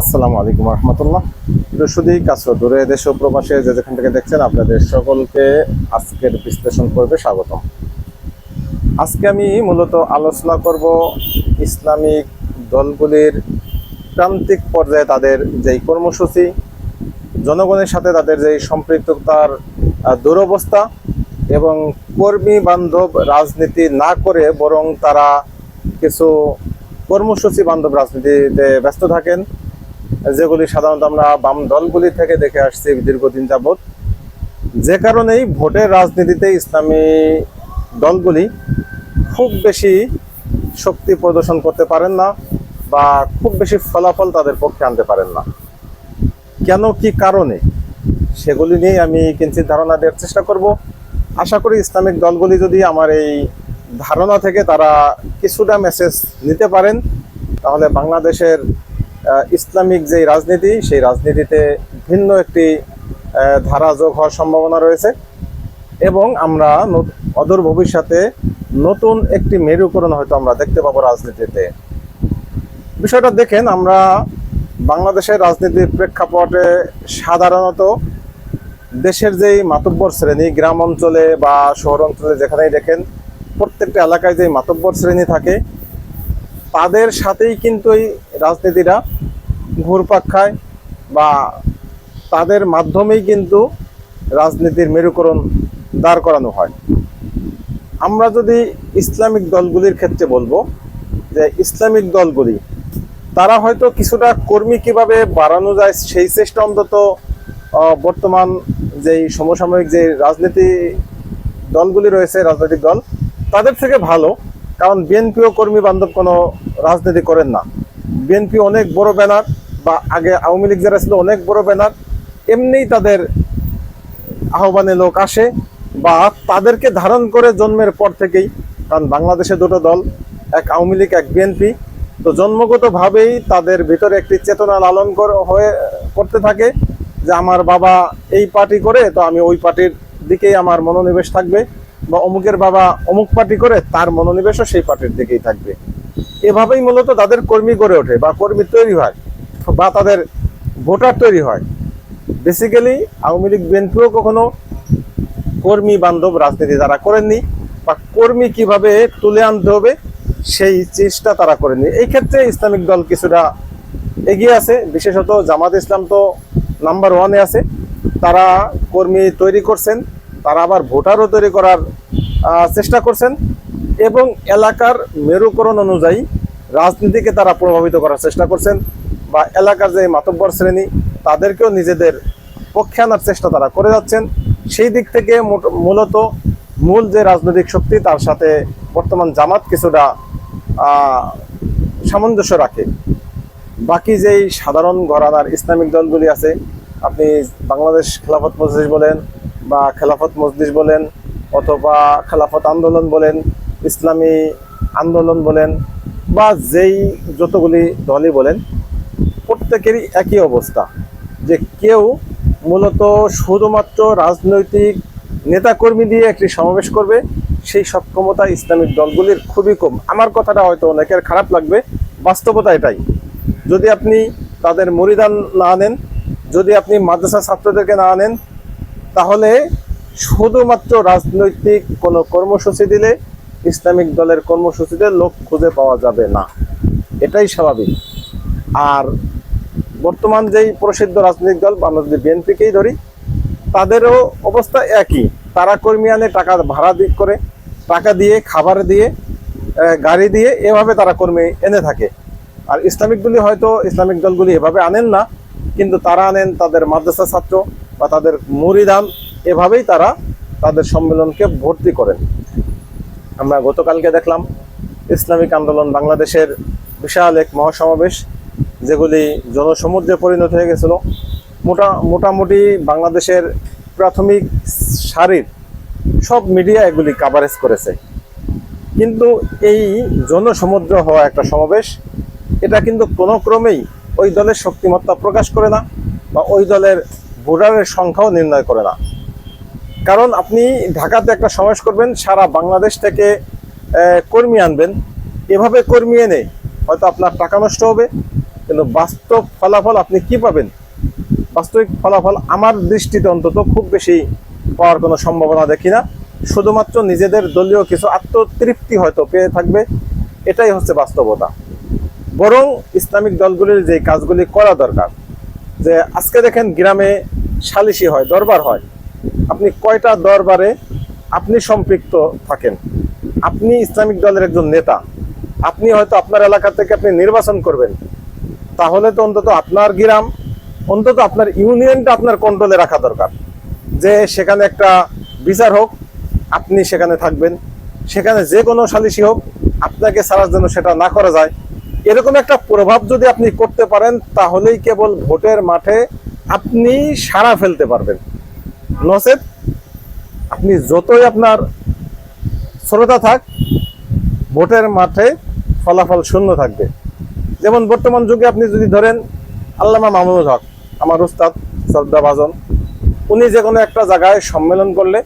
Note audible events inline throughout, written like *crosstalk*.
আসসালামু আলাইকুম রহমতুল্লাহ। রসুদি কাসর দূরে, দেশ প্রবাসে যে যেখান থেকে দেখছেন, আপনাদের সকলকে আজকের বিশ্লেষণ করবে স্বাগতম। আজকে আমি মূলত আলোচনা করব ইসলামিক দলগুলির প্রান্তিক পর্যায়ে তাদের যেই কর্মসূচি, জনগণের সাথে তাদের যেই সম্পৃক্ততার দুরবস্থা এবং কর্মী বান্ধব রাজনীতি না করে বরং তারা কিছু কর্মসূচি বান্ধব রাজনীতিতে ব্যস্ত থাকেন। যেগুলি সাধারণত আমরা বাম দলগুলি থেকে দেখে আসছি দীর্ঘদিন যাবৎ। যে কারণেই ভোটের রাজনীতিতে ইসলামী দলগুলি খুব বেশি শক্তি প্রদর্শন করতে পারেন না বা খুব বেশি ফলাফল তাদের পক্ষে আনতে পারেন না। কেন, কি কারণে? সেগুলি নিয়ে আমি কিঞ্চিত ধারণা দেওয়ার চেষ্টা করব। আশা করি ইসলামিক দলগুলি যদি আমার এই ধারণা থেকে তারা কিছুটা মেসেজ নিতে পারেন, তাহলে বাংলাদেশের ইসলামিক যে রাজনীতি, সেই রাজনীতিতে ভিন্ন একটি ধারা যোগ হওয়ার সম্ভাবনা রয়েছে। এবং আমরা অদূর ভবিষ্যতে নতুন একটি মেরুকরণ হয়তো আমরা দেখতে পাবো রাজনীতিতে। বিষয়টা দেখেন, আমরা বাংলাদেশের রাজনীতির প্রেক্ষাপটে সাধারণত দেশের যেই মাতব্বর শ্রেণি, গ্রাম অঞ্চলে বা শহর অঞ্চলে যেখানেই দেখেন, প্রত্যেকটা এলাকায় যে মাতব্বর শ্রেণি থাকে তাদের সাথেই কিন্তু এই রাজনীতিটা ঘুরপাক খায় বা তাদের মাধ্যমেই কিন্তু রাজনীতির মেরুকরণ দাঁড় করানো হয়। আমরা যদি ইসলামিক দলগুলির ক্ষেত্রে বলব যে ইসলামিক দলগুলি, তারা হয়তো কিছুটা কর্মী কীভাবে বাড়ানো যায় সেই চেষ্টা অন্তত বর্তমান যেই সমসাময়িক যে রাজনীতি দলগুলি রয়েছে, রাজনৈতিক দল, তাদের থেকে ভালো। কারণ বিএনপিও কর্মী বান্ধব কোনো রাজনীতি করেন না। বিএনপি অনেক বড় ব্যানার বা আগে আওয়ামী লীগ যারা ছিল অনেক বড় ব্যানার, এমনিই তাদের আহ্বানে লোক আসে বা তাদেরকে ধারণ করে জন্মের পর থেকেই কারণ বাংলাদেশে দুটো দল, এক আওয়ামী লীগ, এক বিএনপি তো জন্মগতভাবেই তাদের ভিতরে একটি চেতনা লালন হয়ে করতে থাকে যে আমার বাবা এই পার্টি করে, তো আমি ওই পার্টির দিকেই আমার মনোনিবেশ থাকবে। বা অমুকের বাবা অমুক পার্টি করে, তার মনোনিবেশও সেই পার্টির দিকেই থাকবে। এভাবেই মূলত তাদের কর্মী গড়ে ওঠে বা কর্মী তৈরি হয় বা তাদের ভোটার তৈরি হয়। বেসিক্যালি আওয়ামী লীগ, বিএনপিও কখনো কর্মী, বান্ধব, রাজনীতি তারা করেননি বা কর্মী কীভাবে তুলে আনতে হবে, সেই চেষ্টা তারা করেনি এই ক্ষেত্রে ইসলামিক দল কিছুটা এগিয়ে আছে। বিশেষত জামাত ইসলাম তো নাম্বার ওয়ানে আছে। তারা কর্মী তৈরি করছেন। তারা আবার ভোটারও তৈরি করার চেষ্টা করছেন এবং এলাকার মেরুকরণ অনুযায়ী রাজনীতিকে তারা প্রভাবিত করার চেষ্টা করছেন বা এলাকার যে মাতব্বর শ্রেণি, তাদেরকেও নিজেদের পক্ষে আনার চেষ্টা তারা করে যাচ্ছেন। সেই দিক থেকে মূলত মূল যে রাজনৈতিক শক্তি, তার সাথে বর্তমান জামাত কিছুটা সামঞ্জস্য রাখে। বাকি যেই সাধারণ ঘরানার ইসলামিক দলগুলি আছে, আপনি বাংলাদেশ খেলাফত মজলিস বলেন বা খেলাফত মজলিস বলেন অথবা খেলাফত আন্দোলন বলেন, ইসলামী আন্দোলন বলেন বা যেই যতগুলি দলই বলেন, প্রত্যেকেরই একই অবস্থা যে কেউ মূলত শুধুমাত্র রাজনৈতিক নেতাকর্মী দিয়ে একটি সমাবেশ করবে, সেই সক্ষমতা ইসলামিক দলগুলির খুবই কম। আমার কথাটা হয়তো অনেকের খারাপ লাগবে, বাস্তবতা এটাই। যদি আপনি তাদের মরিদান না আনেন, যদি আপনি মাদ্রাসা ছাত্রদেরকে না আনেন তাহলে শুধুমাত্র রাজনৈতিক কোনো কর্মসূচি দিলে ইসলামিক দলের কর্মসূচিতে লোক খুঁজে পাওয়া যাবে না। এটাই স্বাভাবিক। আর বর্তমান যেই প্রসিদ্ধ রাজনৈতিক দল আমরা যদি বিএনপিকেই ধরি, তাদেরও অবস্থা একই। তারা কর্মী আনে, টাকা ভাড়া দিক করে টাকা দিয়ে, খাবার দিয়ে গাড়ি দিয়ে এভাবে তারা কর্মী এনে থাকে। আর ইসলামিকগুলি হয়তো ইসলামিক দলগুলি এভাবে আনেন না, কিন্তু তারা আনেন তাদের মাদ্রাসা ছাত্র বা তাদের মুরিদান এভাবেই তারা তাদের সম্মেলনকে ভর্তি করেন। আমরা গতকালকে দেখলাম ইসলামিক আন্দোলন বাংলাদেশের বিশাল এক মহাসমাবেশ, যেগুলি জনসমুদ্রে পরিণত হয়ে গেছিল। মোটা, মোটামুটি বাংলাদেশের প্রাথমিক সারির সব মিডিয়া এগুলি কাভারেজ করেছে। কিন্তু এই জনসমুদ্র হওয়া একটা সমাবেশ, এটা কিন্তু কোনো ক্রমেই ওই দলের শক্তিমত্তা প্রকাশ করে না বা ওই দলের ভোটারের সংখ্যাও নির্ণয় করে না। কারণ আপনি ঢাকাতে একটা সমাবেশ করবেন, সারা বাংলাদেশ থেকে কর্মী আনবেন। এভাবে কর্মী এনে হয়তো আপনার টাকা নষ্ট হবে, কিন্তু বাস্তব ফলাফল আপনি কি পাবেন? বাস্তবিক ফলাফল আমার দৃষ্টিতে অন্তত খুব বেশি পাওয়ার কোনো সম্ভাবনা দেখি না। শুধুমাত্র নিজেদের দলীয় কিছু আত্মতৃপ্তি হয়তো পেয়ে থাকবে, এটাই হচ্ছে বাস্তবতা। বরং ইসলামিক দলগুলির যে কাজগুলি করা দরকার যে আজকে দেখেন গ্রামে সালিশি হয়, দরবার হয়। আপনি কয়টা দরবারে আপনি সম্পৃক্ত থাকেন? আপনি ইসলামিক দলের একজন নেতা। আপনি হয়তো আপনার এলাকা থেকে আপনি নির্বাচন করবেন। তাহলে তো অন্তত আপনার গ্রাম, অন্তত আপনার ইউনিয়নটা আপনার কন্ট্রোলে রাখা দরকার। যে সেখানে একটা বিচার হোক, আপনি সেখানে থাকবেন। সেখানে যে কোনো সালিশি হোক, আপনাকে ছাড়ার জন্য সেটা না করা যায়। এরকম একটা প্রভাব যদি আপনি করতে পারেন, তাহলেই কেবল ভোটের মাঠে আপনি সাড়া ফেলতে পারবেন। নচেত আপনি যতই আপনার শ্রোতা থাক, ভোটের মাঠে ফলাফল শূন্য থাকবে। যেমন বর্তমান যুগে আপনি যদি ধরেন, আল্লামা মামুনুল হক, আমার উস্তাদ শ্রদ্ধা ভাজন উনি যে কোনো একটা জায়গায় সম্মেলন করলে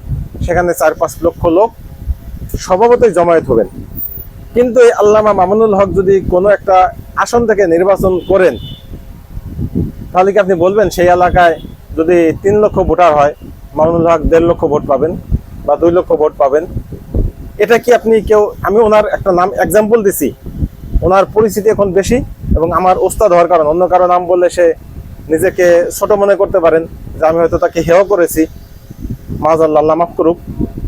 সেখানে চার পাঁচ লক্ষ লোক স্বভাবতই জমায়েত হবেন। কিন্তু এই আল্লামা মামুনুল হক যদি কোনো একটা আসন থেকে নির্বাচন করেন, তাহলে কি আপনি বলবেন সেই এলাকায় যদি তিন লক্ষ ভোটার হয়, মামুনুল হক দেড় লক্ষ ভোট পাবেন বা দুই লক্ষ ভোট পাবেন? এটা কি আপনি কেউ, আমি ওনার একটা নাম এক্সাম্পল দিছি। ওনার পরিচিতি এখন বেশি এবং আমার ওস্তাদ হওয়ার কারণ। অন্য কারও নাম বললে সে নিজেকে ছোট মনে করতে পারেন যে আমি হয়তো তাকে হেয় করেছি। মাজাল্লাহ মাফ করুক।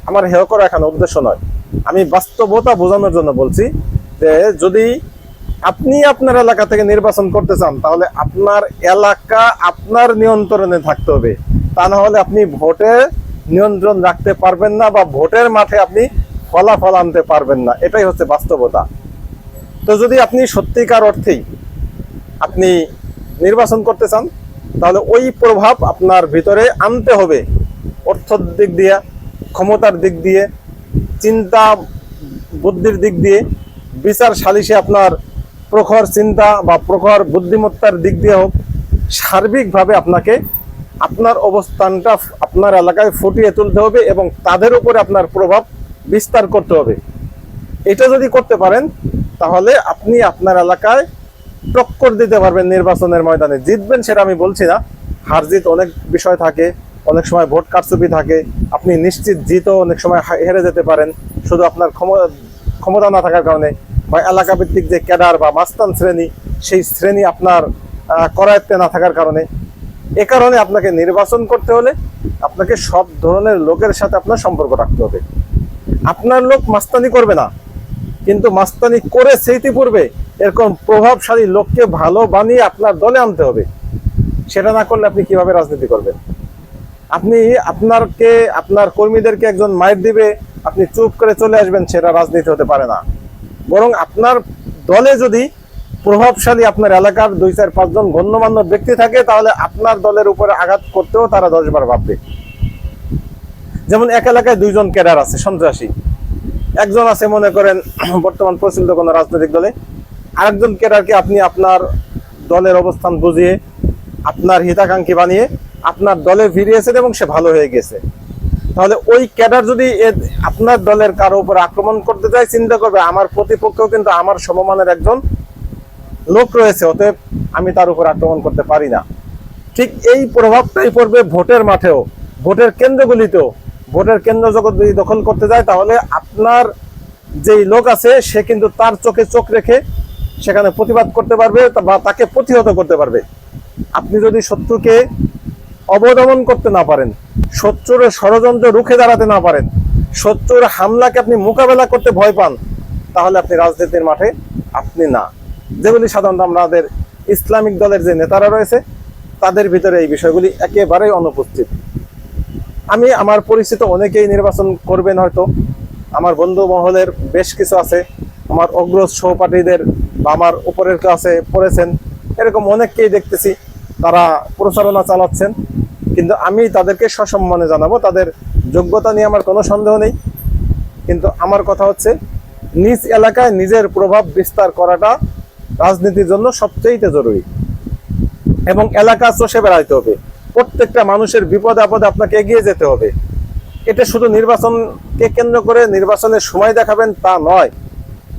আমার হেয় করা এখানে উদ্দেশ্য নয়। আমি বাস্তবতা বোঝানোর জন্য বলছি যে যদি আপনি আপনার এলাকা থেকে নির্বাচন করতে চান, তাহলে আপনার এলাকা আপনার নিয়ন্ত্রণে থাকতে হবে। তা না হলে আপনি ভোটে নিয়ন্ত্রণ রাখতে পারবেন না বা ভোটের মাঠে আপনি ফলাফল আনতে পারবেন না। এটাই হচ্ছে বাস্তবতা। তো যদি আপনি সত্যিকার অর্থেই আপনি নির্বাচন করতে চান, তাহলে ওই প্রভাব আপনার ভিতরে আনতে হবে। অর্থর দিক দিয়ে, ক্ষমতার দিক দিয়ে চিন্তা বুদ্ধির দিক দিয়ে, বিচার সালিশে আপনার প্রখর চিন্তা বা প্রখর বুদ্ধিমত্তার দিক দিয়ে হোক, সার্বিকভাবে আপনাকে আপনার অবস্থানটা আপনার এলাকায় ফুটিয়ে তুলতে হবে এবং তাদের উপরে আপনার প্রভাব বিস্তার করতে হবে। এটা যদি করতে পারেন, তাহলে আপনি আপনার এলাকায় টক্কর দিতে পারবেন নির্বাচনের ময়দানে। জিতবেন সেটা আমি বলছি না। হার জিত অনেক বিষয় থাকে অনেক সময় ভোট কারচুপি থাকে। আপনি নিশ্চিত জিতও অনেক সময় হেরে যেতে পারেন। শুধু আপনার ক্ষম- ক্ষমতা না থাকার কারণে বা এলাকাভিত্তিক যে ক্যাডার বা মাস্তান শ্রেণি, সেই শ্রেণি আপনার করায়ত্তে না থাকার কারণে। এ কারণে আপনাকে নির্বাচন করতে হলে আপনাকে সব ধরনের লোকের সাথে আপনার সম্পর্ক রাখতে হবে। আপনার লোক মাস্তানি করবে না। কিন্তু মাস্তানি করে সেইটি পূর্বে এরকম প্রভাবশালী লোককে ভালো বানিয়ে আপনার দলে আনতে হবে। সেটা না করলে আপনি কীভাবে রাজনীতি করবেন? আপনি আপনারকে, আপনার কর্মীদেরকে একজন মাইর দিবে, আপনি চুপ করে চলে আসবেন, সেটা রাজনীতি হতে পারে না। বরং আপনার দলে যদি প্রভাবশালী আপনার এলাকার দুই চার পাঁচজন গণ্যমান্য ব্যক্তি থাকে, তাহলে আপনার দলের উপরে আঘাত করতেও তারা দশবার ভাববে। যেমন এক এলাকায় দুইজন ক্যাডার আছে, সন্ত্রাসী। একজন আছে, মনে করেন, *clears throat* বর্তমান প্রচলিত কোনো রাজনৈতিক দলে। আরেকজন ক্যাডারকে আপনি আপনার দলের অবস্থান বুঝিয়ে, আপনার হিতাকাঙ্ক্ষী বানিয়ে আপনার দলে ফিরিয়েছেন এবং সে ভালো হয়ে গেছে। তাহলে ওই ক্যাডার যদি আপনার দলের কারও উপর আক্রমণ করতে যায়, চিন্তা করবে, আমার প্রতিপক্ষও কিন্তু আমার সমমানের একজন লোক রয়েছে, অতএব আমি তার উপর আক্রমণ করতে পারি না। ঠিক এই প্রভাবটাই পড়বে ভোটের মাঠেও। ভোটের কেন্দ্রগুলিতেও। ভোটের কেন্দ্র জগৎ যদি দখল করতে যায়, তাহলে আপনার যেই লোক আছে, সে কিন্তু তার চোখে চোখ রেখে সেখানে প্রতিবাদ করতে পারবে বা তাকে প্রতিহত করতে পারবে। আপনি যদি শত্রুকে অবদমন করতে না পারেন। শত্রুর ষড়যন্ত্র রুখে দাঁড়াতে না পারেন। শত্রুর হামলাকে আপনি মোকাবেলা করতে ভয় পান, তাহলে আপনি রাজনীতির মাঠে আপনি না। যেগুলি সাধারণত আমাদের ইসলামিক দলের যে নেতারা রয়েছে, তাদের ভিতরে এই বিষয়গুলি একেবারেই অনুপস্থিত। আমি আমার পরিচিত অনেকেই নির্বাচন করবেন হয়তো। আমার বন্ধু মহলের বেশ কিছু আছে। আমার অগ্রজ সহপাঠীদের বা আমার উপরের ক্লাসে পড়েছেন। এরকম অনেককেই দেখতেছি। তারা প্রচারণা চালাচ্ছেন। কিন্তু আমি তাদেরকে সসম্মানে জানাব। তাদের যোগ্যতা নিয়ে আমার কোনো সন্দেহ নেই। কিন্তু আমার কথা হচ্ছে, নিজ এলাকায় নিজের প্রভাব বিস্তার করাটা রাজনীতির জন্য সবচেয়ে জরুরি। এবং এলাকা চষে বেড়াইতে হবে। প্রত্যেকটা মানুষের বিপদে আপদে আপনাকে এগিয়ে যেতে হবে। এটা শুধু নির্বাচনকে কেন্দ্র করে নির্বাচনের সময় দেখাবেন তা নয়।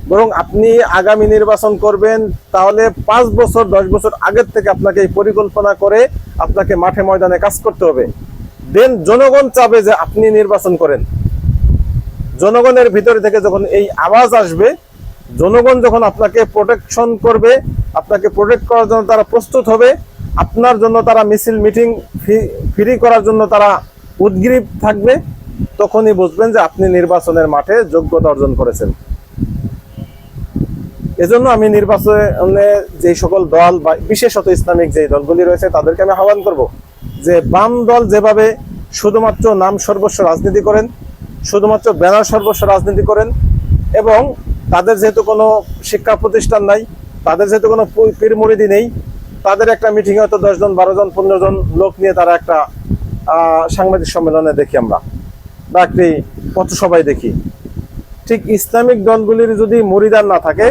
বরং আপনি আগামী নির্বাচন করবেন, তাহলে পাঁচ বছর, দশ বছর আগের থেকে আপনাকে এই পরিকল্পনা করে আপনাকে মাঠে ময়দানে কাজ করতে হবে। দেন জনগণ চাবে যে আপনি নির্বাচন করেন। জনগণের ভিতরে থেকে যখন এই আওয়াজ আসবে, জনগণ যখন আপনাকে প্রোটেকশন করবে, আপনাকে প্রোটেক্ট করার জন্য তারা প্রস্তুত হবে, আপনার জন্য তারা মিছিল মিটিং ফ্রি করার জন্য তারা উদ্গ্রীব থাকবে, তখনই বুঝবেন যে আপনি নির্বাচনের মাঠে যোগ্যতা অর্জন করেছেন। এজন্য আমি নির্বাচনে যে সকল দল বা বিশেষত ইসলামিক যে দলগুলি রয়েছে, তাদেরকে আমি আহ্বান করব যে বাম দল যেভাবে শুধুমাত্র নাম সর্বস্ব রাজনীতি করেন, শুধুমাত্র ব্যানার সর্বস্ব রাজনীতি করেন এবং তাদের যেহেতু কোনো শিক্ষা প্রতিষ্ঠান নাই, তাদের যেহেতু কোনো পি- পীর মুরিদি নেই, তাদের একটা মিটিং হয়তো দশ জন, বারো জন, পনেরো জন লোক নিয়ে তারা একটা সাংবাদিক সম্মেলনে দেখি আমরা বা একটি পথসভায় দেখি। ঠিক ইসলামিক দলগুলির যদি মরিদার না থাকে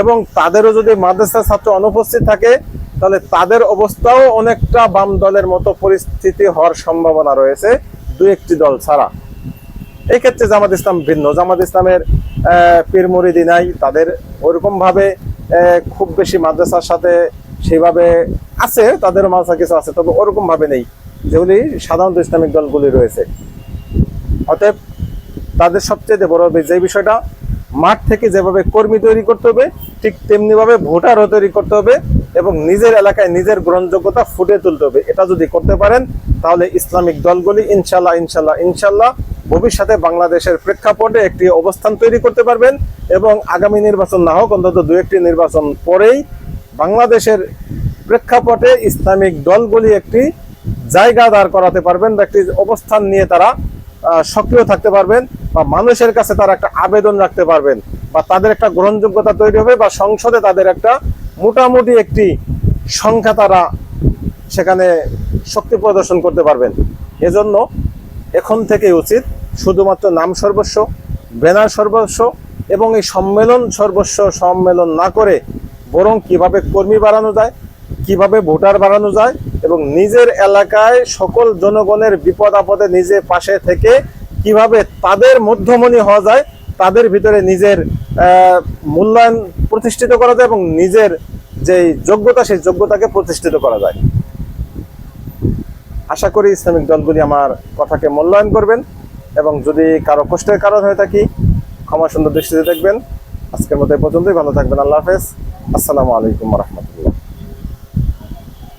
এবং তাদেরও যদি মাদ্রাসা ছাত্র অনুপস্থিত থাকে, তাহলে তাদের অবস্থাও অনেকটা বাম দলের মতো পরিস্থিতি হওয়ার সম্ভাবনা রয়েছে, দু একটি দল ছাড়া। এই ক্ষেত্রে জামাত ইসলাম ভিন্ন। জামাত ইসলামের পীর মুরিদি নাই, তাদের ওরকম ভাবে খুব বেশি মাদ্রাসার সাথে সেভাবে আছে, তাদের মাদ্রাসা কিছু আছে, তবে ওরকম ভাবে নেই, যেগুলি সাধারণত ইসলামিক দলগুলি রয়েছে। অতএব তাদের সবচেয়ে বড় যে বিষয়টা মাঠ থেকে যেভাবে কর্মী তৈরি করতে হবে, ঠিক তেমনি ভাবে ভোটারও তৈরি করতে হবে এবং নিজের এলাকায় নিজের গ্রহণযোগ্যতা ফুটে তুলতে হবে। এটা যদি করতে পারেন, তাহলে ইসলামিক দলগুলি ইনশাল্লাহ ইনশাল্লাহ ইনশাল্লাহ ভবিষ্যতে বাংলাদেশের প্রেক্ষাপটে একটি অবস্থান তৈরি করতে পারবেন এবং আগামী নির্বাচন না হোক, অন্তত দু একটি নির্বাচন পরেই বাংলাদেশের প্রেক্ষাপটে ইসলামিক দলগুলি একটি জায়গা দাঁড় করাতে পারবেন, বা একটি অবস্থান নিয়ে তারা সক্রিয় থাকতে পারবেন। বা মানুষের কাছে তারা একটা আবেদন রাখতে পারবেন বা তাদের একটা গ্রহণযোগ্যতা তৈরি হবে বা সংসদে তাদের একটা মোটামুটি একটি সংখ্যা তারা সেখানে শক্তি প্রদর্শন করতে পারবেন। এজন্য এখন থেকে উচিত শুধুমাত্র নাম সর্বস্ব, ব্যানার সর্বস্ব এবং এই সম্মেলন সর্বস্ব সম্মেলন না করে বরং কীভাবে কর্মী বাড়ানো যায়, কীভাবে ভোটার বাড়ানো যায় এবং নিজের এলাকায় সকল জনগণের বিপদ আপদে নিজে পাশে থেকে কীভাবে তাদের মধ্যমণি হওয়া যায়, তাদের ভিতরে নিজের মূল্যায়ন প্রতিষ্ঠিত করা যায় এবং নিজের যে যোগ্যতা, সেই যোগ্যতাকে প্রতিষ্ঠিত করা যায়। আশা করি ইসলামিক দলগুলি আমার কথাকে মূল্যায়ন করবেন এবং যদি কারও কষ্টের কারণ হয়ে থাকি ক্ষমা সুন্দর দৃষ্টিতে দেখবেন। আজকের মতো পর্যন্তই। ভালো থাকবেন। আল্লাহ হাফেজ। আসসালামু আলাইকুম রহমতুল্লাহ।